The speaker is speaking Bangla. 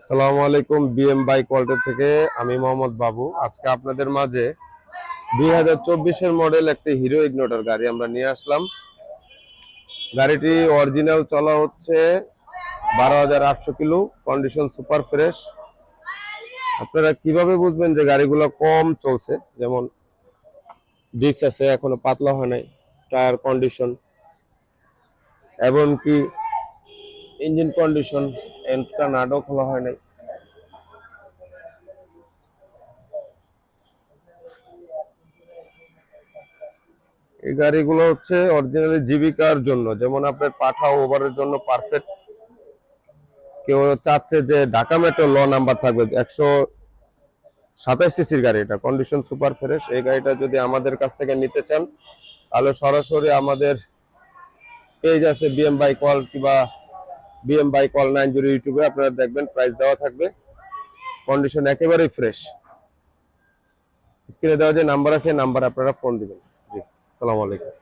সালামু আলাইকুম বিএম বাইক ওয়ার্ল্ড থেকে আমি মোহাম্মদ বাবু। আজকে আপনাদের মাঝে দুই হাজার চব্বিশের মডেল একটি হিরো ইগনোটার গাড়ি আমরা নিয়ে আসলাম। গাড়িটি অরিজিনাল চলা হচ্ছে বারো হাজার আটশো কিলো কন্ডিশন সুপার ফ্রেশ আপনারা কীভাবে বুঝবেন যে গাড়িগুলো কম চলছে? যেমন ডিক্স আছে, এখনও পাতলা হয় নাই, টায়ার কন্ডিশন এবং কি ইঞ্জিন কন্ডিশন এন্টটা নাটও খোলা হয় নাই এই গাড়িগুলো হচ্ছে অরিজিনালি জীবিকার জন্য, যেমন আপনার পাঠা ওভারের জন্য পারফেক্ট কেউ চাচ্ছে যে ঢাকা মেট্রো ল নাম্বার থাকবে, একশো সাতাশ সিসির গাড়ি, এটা কন্ডিশন সুপার ফ্রেশ এই গাড়িটা যদি আমাদের কাছ থেকে নিতে চান, তাহলে সরাসরি আমাদের পেজ আছে বিএম বাইক কল কিংবা B M by call nine zero ইউটিউবে আপনারা দেখবেন প্রাইস দেওয়া থাকবে। কন্ডিশন একেবারেই ফ্রেশ স্ক্রিনে দেওয়া যে নাম্বার আছে নাম্বার আপনারা ফোন দিবেন। জি, আসসালামু আলাইকুম।